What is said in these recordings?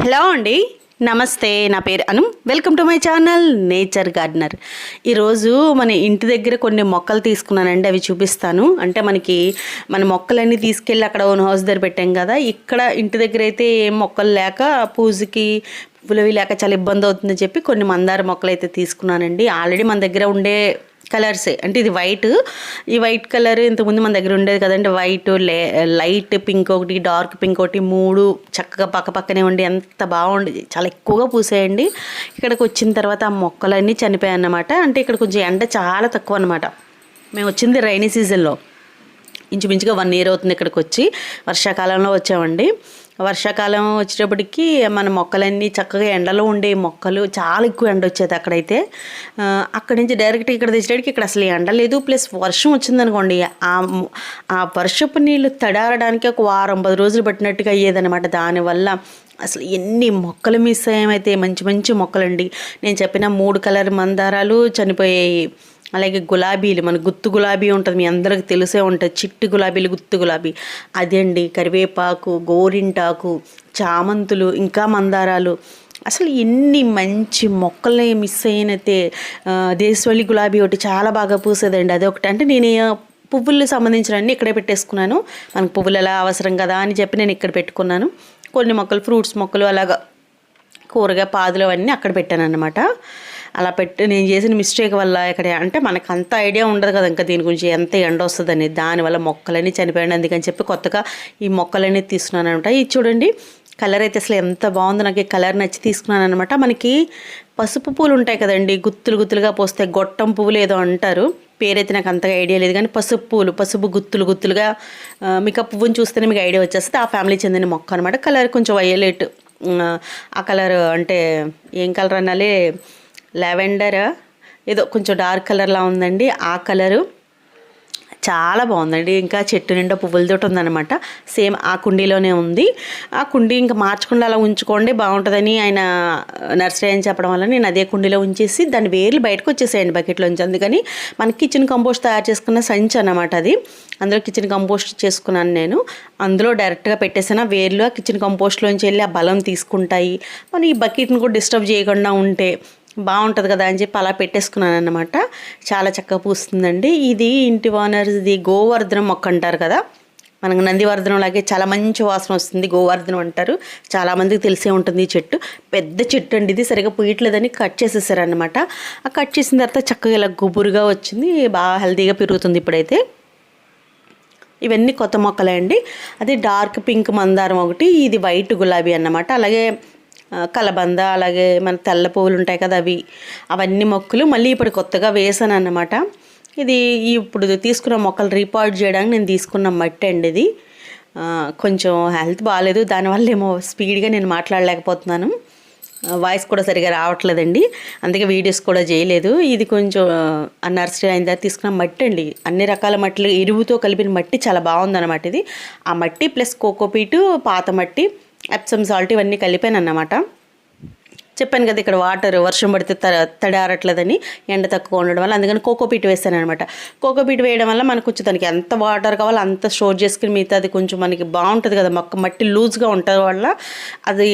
Hello అండి. నమస్తే నా పేరు Anu. Welcome to my channel nature gardener. ఈరోజు మన ఇంటి దగ్గర కొన్ని మొక్కలు తీసుకున్నానండి అవి చూపిస్తాను. అంటే మనకి మన మొక్కలన్నీ తీసుకెళ్ళి అక్కడ ఓన్ హౌస్ దగ్గర పెట్టాం కదా. ఇక్కడ ఇంటి దగ్గర అయితే ఏం మొక్కలు లేక పూజకి పులవి లేక చాలా ఇబ్బంది అవుతుందని చెప్పి కొన్ని మందార మొక్కలు అయితే తీసుకున్నానండి. ఆల్రెడీ మన దగ్గర ఉండే కలర్సే. అంటే ఇది వైట్. ఈ వైట్ కలర్ ఇంతకుముందు మన దగ్గర ఉండేది కదంటే వైట్ లే లైట్ పింక్ ఒకటి డార్క్ పింక్ ఒకటి మూడు చక్కగా పక్క పక్కనే ఉండి ఎంత బాగుండేది. చాలా ఎక్కువగా పూసేయండి. ఇక్కడికి వచ్చిన తర్వాత ఆ మొక్కలన్నీ చనిపోయాయి అన్నమాట అంటే ఇక్కడ కొంచెం ఎండ చాలా తక్కువ అనమాట మేము వచ్చింది రైనీ సీజన్లో. ఇంచుమించుగా వన్ ఇయర్ అవుతుంది ఇక్కడికి వచ్చి. వర్షాకాలంలో వచ్చామండి. వర్షాకాలం వచ్చేటప్పటికి మన మొక్కలన్నీ చక్కగా ఎండలో ఉండే మొక్కలు చాలా ఎక్కువ ఎండ వచ్చేది అక్కడైతే. అక్కడి నుంచి డైరెక్ట్ ఇక్కడ తెచ్చేటికి ఇక్కడ అసలు ఎండ లేదు ప్లస్ వర్షం వచ్చిందనుకోండి ఆ ఆ వర్షపు నీళ్ళు తడారడానికి ఒక వారం పది రోజులు పట్టినట్టుగా అయ్యేదనమాట దానివల్ల అసలు ఎన్ని మొక్కలు మిస్ అయ్యామైతే మంచి మంచి మొక్కలండి. నేను చెప్పిన మూడు కలర్ మందారాలు చనిపోయాయి. అలాగే గులాబీలు మన గుత్తు గులాబీ ఉంటుంది మీ అందరికి తెలిసే ఉంటుంది చిట్టి గులాబీలు గుత్తు గులాబీ. అదండి కరివేపాకు గోరింటాకు చామంతులు ఇంకా మందారాలు. అసలు ఎన్ని మంచి మొక్కల్ని మిస్ అయినైతే ఆ, గులాబీ ఒకటి చాలా బాగా పూసేదండి. అది ఒకటి అంటే నేను పువ్వులు సంబంధించినవన్నీ ఇక్కడే పెట్టేసుకున్నాను. మనకు పువ్వులు ఎలా అవసరం కదా అని చెప్పి నేను ఇక్కడ పెట్టుకున్నాను. కొన్ని మొక్కలు ఫ్రూట్స్ మొక్కలు అలాగా కూరగాయ పాదులు అవన్నీ అక్కడ పెట్టాను అనమాట అలా పెట్టి నేను చేసిన మిస్టేక్ వల్ల ఇక్కడ అంటే మనకు అంత ఐడియా ఉండదు కదా ఇంకా దీని గురించి ఎంత ఎండ వస్తుందని. దానివల్ల మొక్కలన్నీ చనిపోయాను అందుకని చెప్పి కొత్తగా ఈ మొక్కలన్నీ తీసుకున్నాను అనమాట ఇది చూడండి కలర్ అయితే అసలు ఎంత బాగుందో నాకు ఈ కలర్ నచ్చి తీసుకున్నాను అనమాట మనకి పసుపు పూలు ఉంటాయి కదండి గుత్తులు గుత్తులుగా పోస్తే గొట్టం పువ్వులు ఏదో అంటారు. పేరైతే నాకు అంతగా ఐడియా లేదు కానీ పసుపు పూలు పసుపు గుత్తులు గుత్తులుగా మీకు ఆ పువ్వుని చూస్తేనే మీకు ఐడియా వచ్చేస్తుంది. ఆ ఫ్యామిలీ చెందిన మొక్క అనమాట కలర్ కొంచెం వయలెట్ ఆ కలర్ అంటే ఏం కలర్ అనాలి? లెవెండర్. ఏదో కొంచెం డార్క్ కలర్లా ఉందండి. ఆ కలరు చాలా బాగుందండి. ఇంకా చెట్టు నిండా పువ్వులతోటి ఉందన్నమాట. సేమ్ ఆ కుండీలోనే ఉంది. ఆ కుండీ ఇంకా మార్చకుండా అలా ఉంచుకోండి బాగుంటుందని ఆయన నర్సరీ అని చెప్పడం వల్ల నేను అదే కుండీలో ఉంచేసి దాని వేర్లు బయటకు వచ్చేసాయండి బకెట్లోంచి అందుకని మన కిచెన్ కంపోస్ట్ తయారు చేసుకున్న సంచి అన్నమాట అది. అందులో కిచెన్ కంపోస్ట్ చేసుకున్నాను నేను. అందులో డైరెక్ట్గా పెట్టేసిన వేర్లు ఆ కిచెన్ కంపోస్ట్లోంచి వెళ్ళి ఆ బలం తీసుకుంటాయి. మన ఈ బకెట్ని కూడా డిస్టర్బ్ చేయకుండా ఉంటే బాగుంటుంది కదా అని చెప్పి అలా పెట్టేసుకున్నాను అనమాట చాలా చక్కగా పూస్తుందండి. ఇది ఇంటి ఓనర్స్ది గోవర్ధనం మొక్క అంటారు కదా. మనకు నందివర్ధనం లాగే చాలా మంచి వాసన వస్తుంది. గోవర్ధనం అంటారు. చాలామందికి తెలిసే ఉంటుంది ఈ చెట్టు. పెద్ద చెట్టు అండి ఇది. సరిగా పూయట్లేదని కట్ చేసేసారనమాట ఆ కట్ చేసిన తర్వాత చక్కగా ఇలా గుబురుగా వచ్చింది. బాగా హెల్తీగా పెరుగుతుంది ఇప్పుడైతే. ఇవన్నీ కొత్త మొక్కలే అండి. అది డార్క్ పింక్ మందారం ఒకటి ఇది వైట్ గులాబీ అన్నమాట. అలాగే కలబంద అలాగే మన తెల్ల పువ్వులు ఉంటాయి కదా అవి అవన్నీ మొక్కలు మళ్ళీ ఇప్పుడు కొత్తగా వేసాను అన్నమాట. ఇది ఇప్పుడు తీసుకున్న మొక్కలు రీపాట్ చేయడానికి నేను తీసుకున్న మట్టి అండి ఇది. కొంచెం హెల్త్ బాగాలేదు దానివల్ల ఏమో స్పీడ్గా నేను మాట్లాడలేకపోతున్నాను. వాయిస్ కూడా సరిగా రావట్లేదండి అందుకే వీడియోస్ కూడా చేయలేదు. ఇది కొంచెం నర్సరీ అయిన తర్వాత తీసుకున్న మట్టి అండి. అన్ని రకాల మట్టిలు ఎరువుతో కలిపిన మట్టి చాలా బాగుందన్నమాట ఇది. ఆ మట్టి ప్లస్ కోకోపీటు పాత మట్టి ఎప్సమ్ సాల్ట్ ఇవన్నీ కలిపాను అన్నమాట. చెప్పాను కదా ఇక్కడ వాటర్ వర్షం పడితే త తడారట్లేదని ఎండ తక్కువ ఉండడం వల్ల. అందుకని కోకోపీట్ వేస్తాను అనమాట కోకోపీట్ వేయడం వల్ల మనకు కొంచెం దానికి ఎంత వాటర్ కావాలో అంత స్టోర్ చేసుకుని మిగతా అది కొంచెం మనకి బాగుంటుంది కదా. మొక్క మట్టి లూజ్గా ఉండడం వల్ల అది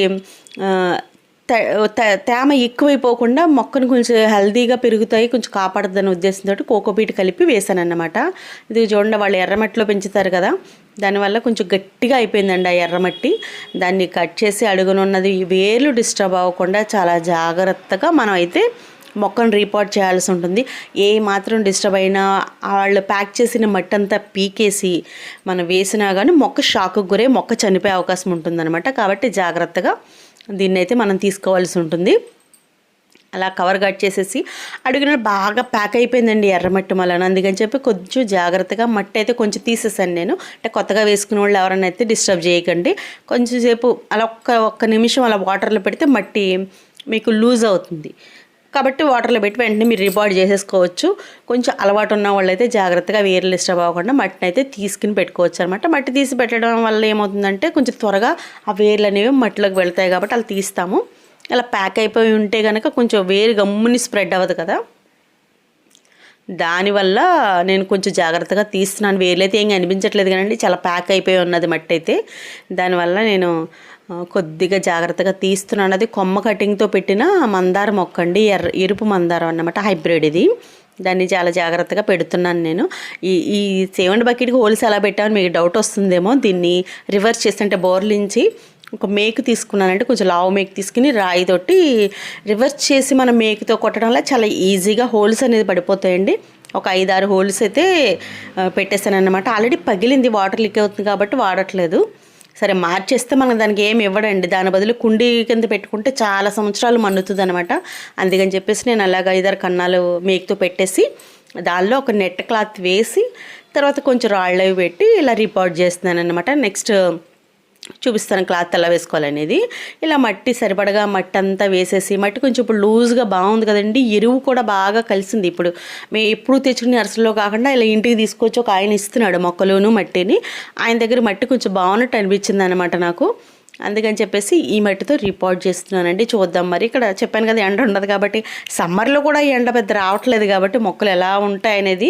తేమ ఎక్కువైపోకుండా మొక్కను కొంచెం హెల్దీగా పెరుగుతాయి కొంచెం కాపాడద్దని ఉద్దేశంతో కోకోపీట్ కలిపి వేసాను అన్నమాట ఇది చూడండి వాళ్ళు ఎర్రమట్టిలో పెంచుతారు కదా దానివల్ల కొంచెం గట్టిగా అయిపోయిందండి ఆ ఎర్రమట్టి దాన్ని కట్ చేసి అడుగునున్నది వేర్లు డిస్టర్బ్ అవ్వకుండా చాలా జాగ్రత్తగా మనం అయితే మొక్కను రీపోర్ట్ చేయాల్సి ఉంటుంది. ఏ మాత్రం డిస్టర్బ్ అయినా వాళ్ళు ప్యాక్ చేసిన మట్టి అంతా పీకేసి మనం వేసినా కానీ మొక్క షాక్కి గురే మొక్క చనిపోయే అవకాశం ఉంటుందన్నమాట. కాబట్టి జాగ్రత్తగా దీన్ని అయితే మనం తీసుకోవాల్సి ఉంటుంది. అలా కవర్ కట్ చేసేసి అడుగున బాగా ప్యాక్ అయిపోయిందండి ఎర్రమట్టి మళ్ళీ అందుకని చెప్పి కొంచెం జాగ్రత్తగా మట్టి అయితే కొంచెం తీసేసాను నేను. అంటే కొత్తగా వేసుకునే వాళ్ళు ఎవరైనా అయితే డిస్టర్బ్ చేయకండి. కొంచెం సేపు అలా ఒక్క ఒక్క నిమిషం అలా వాటర్లో పెడితే మట్టి మీకు లూజ్ అవుతుంది. కాబట్టి వాటర్లో పెట్టి వెంటనే మీరు రిపార్ట్ చేసేసుకోవచ్చు. కొంచెం అలవాటు ఉన్న వాళ్ళైతే జాగ్రత్తగా వేర్లు డిస్టర్బ్ అవ్వకుండా మట్టిని అయితే తీసుకుని పెట్టుకోవచ్చు అనమాట మట్టి తీసి పెట్టడం వల్ల ఏమవుతుందంటే కొంచెం త్వరగా ఆ వేర్లు అనేవి మట్టిలోకి వెళ్తాయి కాబట్టి అలా తీస్తాము. అలా ప్యాక్ అయిపోయి ఉంటే కనుక కొంచెం వేరు గమ్ముని స్ప్రెడ్ అవ్వదు కదా. దానివల్ల నేను కొంచెం జాగ్రత్తగా తీస్తున్నాను. వేర్లైతే ఏం అనిపించట్లేదు కానీ చాలా ప్యాక్ అయిపోయి ఉన్నది మట్టి అయితే దానివల్ల నేను కొద్దిగా జాగ్రత్తగా తీస్తున్నాను. అది కొమ్మ కటింగ్తో పెట్టిన మందారం మొక్క అండి ఎర్ర ఎరుపు మందారం అన్నమాట హైబ్రిడ్ ఇది. దాన్ని చాలా జాగ్రత్తగా పెడుతున్నాను నేను. ఈ ఈ సేవండి బకెట్కి హోల్స్ ఎలా పెట్టామని మీకు డౌట్ వస్తుందేమో దీన్ని రివర్స్ చేసి అంటే బోర్లించి ఒక మేకు తీసుకున్నానంటే కొంచెం లావు మేకు తీసుకుని రాయి తోటి రివర్స్ చేసి మనం మేకుతో కొట్టడం వల్ల చాలా ఈజీగా హోల్స్ అనేది పడిపోతాయండి. ఒక ఐదారు హోల్స్ అయితే ఆ, పెట్టేశాను అనమాట ఆల్రెడీ పగిలింది వాటర్ లీక్ అవుతుంది కాబట్టి వాడట్లేదు. సరే మార్చేస్తే మనం దానికి ఏమి ఇవ్వడండి. దాని బదులు కుండీ కింద పెట్టుకుంటే చాలా సంవత్సరాలు మన్నుతుంది అనమాట అందుకని చెప్పేసి నేను అలాగ ఐదారు కన్నాలు మేకుతో పెట్టేసి దానిలో ఒక నెట్ క్లాత్ వేసి తర్వాత కొంచెం రాళ్ళు అవి పెట్టి ఇలా రిపోర్ట్ చేస్తున్నాను అనమాట నెక్స్ట్ చూపిస్తాను క్లాత్ ఎలా వేసుకోవాలనేది. ఇలా మట్టి సరిపడగా మట్టి అంతా వేసేసి మట్టి కొంచెం ఇప్పుడు లూజ్గా బాగుంది కదండి ఎరువు కూడా బాగా కలిసింది. ఇప్పుడు మేము ఎప్పుడు తెచ్చుకునే నర్సరీలో కాకుండా ఇలా ఇంటికి తీసుకొచ్చి ఒక ఆయన ఇస్తున్నాడు మొక్కలోను మట్టిని. ఆయన దగ్గర మట్టి కొంచెం బాగున్నట్టు అనిపించింది అనమాట నాకు. అందుకని చెప్పేసి ఈ మట్టితో రిపోర్ట్ చేస్తున్నానండి. చూద్దాం మరి. ఇక్కడ చెప్పాను కదా ఎండ ఉండదు కాబట్టి సమ్మర్లో కూడా ఎండ పెద్ద రావట్లేదు కాబట్టి మొక్కలు ఎలా ఉంటాయి అనేది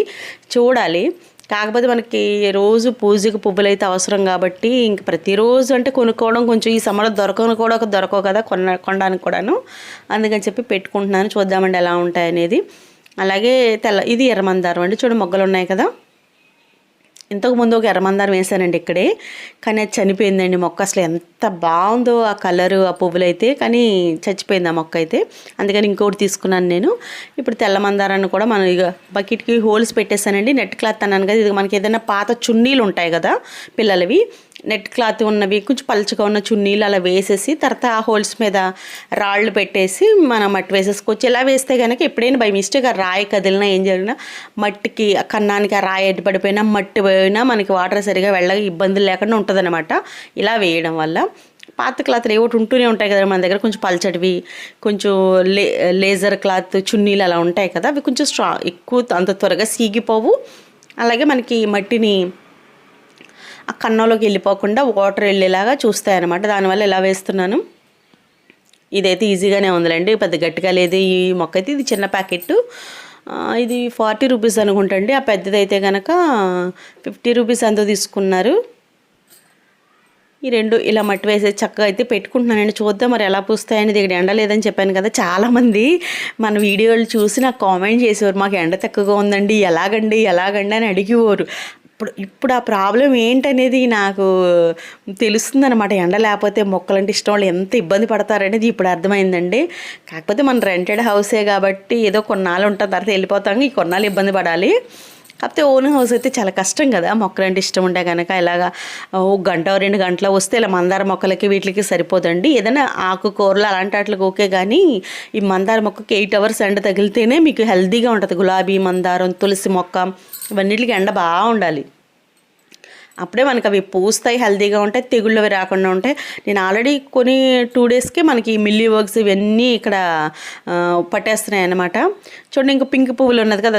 చూడాలి. కాకపోతే మనకి రోజు పూజకు పువ్వులు అయితే అవసరం కాబట్టి ఇంక ప్రతిరోజు అంటే కొనుక్కోవడం కొంచెం ఈ సమ్మర్ దొరకను కూడా ఒక దొరకవు కదా కొన కొనడానికి కూడాను. అందుకని చెప్పి పెట్టుకుంటున్నాను. చూద్దామండి ఎలా ఉంటాయనేది. అలాగే తెల్ల ఇది ఎర్రమందారం అండి. చూడు మొగ్గలు ఉన్నాయి కదా. ఇంతకు ముందు ఒక ఎర్రమందారం వేసానండి ఇక్కడే కానీ అది చనిపోయిందండి మొక్క అసలు ఎంత బాగుందో ఆ కలరు ఆ పువ్వులు అయితే కానీ చచ్చిపోయింది ఆ మొక్క అయితే. అందుకని ఇంకోటి తీసుకున్నాను నేను. ఇప్పుడు తెల్ల మందారాన్ని కూడా మనం ఇక బకెట్కి హోల్స్ పెట్టేశానండి. నెట్ క్లాత్ అన్నాను కదా ఇది మనకి ఏదైనా పాత చున్నీలు ఉంటాయి కదా పిల్లలవి నెట్ క్లాత్ ఉన్నవి కొంచెం పలుచగా ఉన్న చున్నీలు అలా వేసేసి తర్వాత ఆ హోల్స్ మీద రాళ్ళు పెట్టేసి మనం మట్టి వేసేసుకోవచ్చు. ఇలా వేస్తే కనుక ఎప్పుడైనా బై మిస్టేక్ ఆ రాయి కదిలినా ఏం జరిగినా మట్టికి ఆ కన్నానికి ఆ రాయి అడ్డుపడిపోయినా మట్టి పోయినా మనకి వాటర్ సరిగా వెళ్ళగా ఇబ్బందులు లేకుండా ఉంటుందన్నమాట. ఇలా వేయడం వల్ల పాత క్లాత్లు ఏవో ఉంటూనే ఉంటాయి కదా మన దగ్గర కొంచెం పల్చడివి కొంచెం లే లేజర్ క్లాత్ చున్నీలు అలా ఉంటాయి కదా అవి కొంచెం స్ట్రా ఎక్కువ అంత త్వరగా సీగిపోవు. అలాగే మనకి మట్టిని ఆ కన్నంలోకి వెళ్ళిపోకుండా వాటర్ వెళ్ళేలాగా చూస్తాయి అనమాట దానివల్ల ఇలా వేస్తున్నాను? ఇదైతే ఈజీగానే ఉందిలేండి. పెద్ద గట్టిగా లేదు ఈ మొక్క అయితే. ఇది చిన్న ప్యాకెట్ ఇది ఫార్టీ రూపీస్ అనుకుంటండి. ఆ పెద్దదైతే కనుక ఫిఫ్టీ రూపీస్ ఎంతో తీసుకున్నారు. ఈ రెండు ఇలా మట్టి వేసే చక్కగా అయితే పెట్టుకుంటున్నానండి. చూద్దాం మరి ఎలా పూస్తాయని. దగ్గర ఎండ లేదని చెప్పాను కదా చాలామంది మన వీడియోలు చూసి నాకు కామెంట్ చేసేవారు. మాకు ఎండ తక్కువగా ఉందండి. ఎలాగండి? ఎలాగండి అని అడిగేవారు. ఇప్పుడు ఇప్పుడు ఆ ప్రాబ్లం ఏంటనేది నాకు తెలుస్తుందన్నమాట. ఎండ లేకపోతే మొక్కలంటే ఇష్టం వాళ్ళు ఎంత ఇబ్బంది పడతారనేది ఇప్పుడు అర్థమైందండి. కాకపోతే మన రెంటెడ్ హౌసే కాబట్టి ఏదో కొన్నాళ్ళు ఉంటాం తర్వాత వెళ్ళిపోతాం ఈ కొన్నాళ్ళు ఇబ్బంది పడాలి. కాకపోతే ఓన్ హౌస్ అయితే చాలా కష్టం కదా. మొక్కలంటే ఇష్టం ఉంటే కనుక ఇలాగా ఓ గంట రెండు గంటల వస్తే ఇలా మందార మొక్కలకి వీటికి సరిపోదండి. ఏదైనా ఆకుకూరలు అలాంటి వాటికి ఓకే కానీ ఈ మందార మొక్కకి ఎయిట్ అవర్స్ ఎండ తగిలితేనే మీకు హెల్తీగా ఉంటుంది. గులాబీ మందారం తులసి మొక్క ఇవన్నిటికి ఎండ బాగా ఉండాలి. అప్పుడే మనకి అవి పూస్తాయి హెల్తీగా ఉంటాయి తెగుళ్ళు అవి రాకుండా ఉంటాయి. నేను ఆల్రెడీ కొన్ని టూ డేస్కి మనకి మిల్లీ వర్క్స్ ఇవన్నీ ఇక్కడ పట్టేస్తున్నాయి అన్నమాట చూడండి ఇంకా పింక్ పువ్వులు ఉన్నది కదా